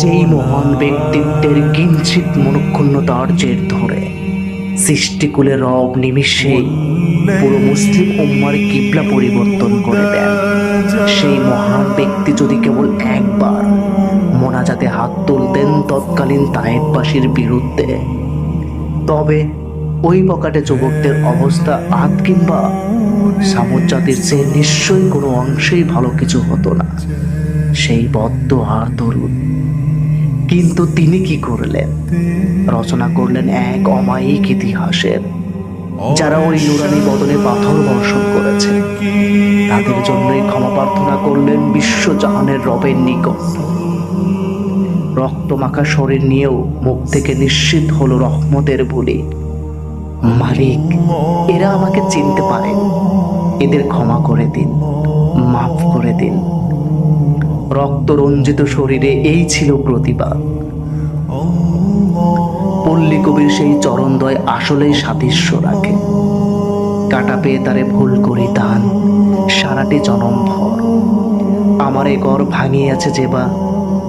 যেই মহান ব্যক্তিত্বের কিঞ্চিত মনক্ষুণ্ণতার জের ধরে। সৃষ্টিকুলের রব নিমিষে পুরো মুসলিম উম্মার কিবলা পরিবর্তন করে দেন। সেই মহান ব্যক্তি যদি কেবল একবার মোনাজাতে হাত তুলতেন তৎকালীন তায়েববাসীর বিরুদ্ধে, তবে ওই পকাটে যুবকদের অবস্থা আত কিংবা সামুজাতির চেয়ে নিশ্চয়ই কোনো অংশেই ভালো কিছু হতো না। সেই বদ্ধ আর তরুণ কিন্তু তিনি কি করলেন? রচনা করলেন এক অমায়িক ইতিহাসের যারা ওই নুরানি বদলে পাথর বর্ষণ করেছে। তাদের জন্যই ক্ষমা প্রার্থনা করলেন বিশ্বজাহানের রবের নিকট। রক্তমাখা শরীর নিয়েও মুখ থেকে নিশ্চিত হলো রহমতের বলি। মালিক, এরা আমাকে চিনতে পারেন। এদের ক্ষমা করে দিন, মাফ করে দিন। রক্তরঞ্জিত শরীরে এই ছিল প্রতিবাদ পল্লী কবির সেই চরণদয় আসলেই সাদৃশ্য রাখে কাটা পেয়ে তারে ভুল করি দান সারাটি জনম ভর। আমার এ গড় ভাঙিয়াছে যেবা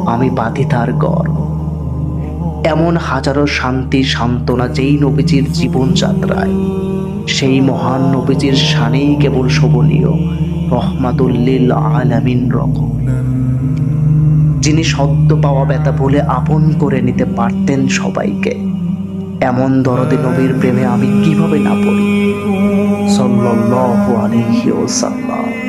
আমি বাঁধি তার গড়। এমন হাজারো শান্তি সান্ত্বনা যেই নবীজির জীবনযাত্রায় সেই মহান নবীজির শানেই কেবল শোভনীয় রহমাতুল্লিল আলামিন রকম। যিনি সদ্য পাওয়া ব্যথা ভুলে আপন করে নিতে পারতেন সবাইকে। এমন দরদে নবীর প্রেমে আমি কীভাবে না পড়ি? সাল্লাল্লাহু আলাইহি ওয়াসাল্লাম।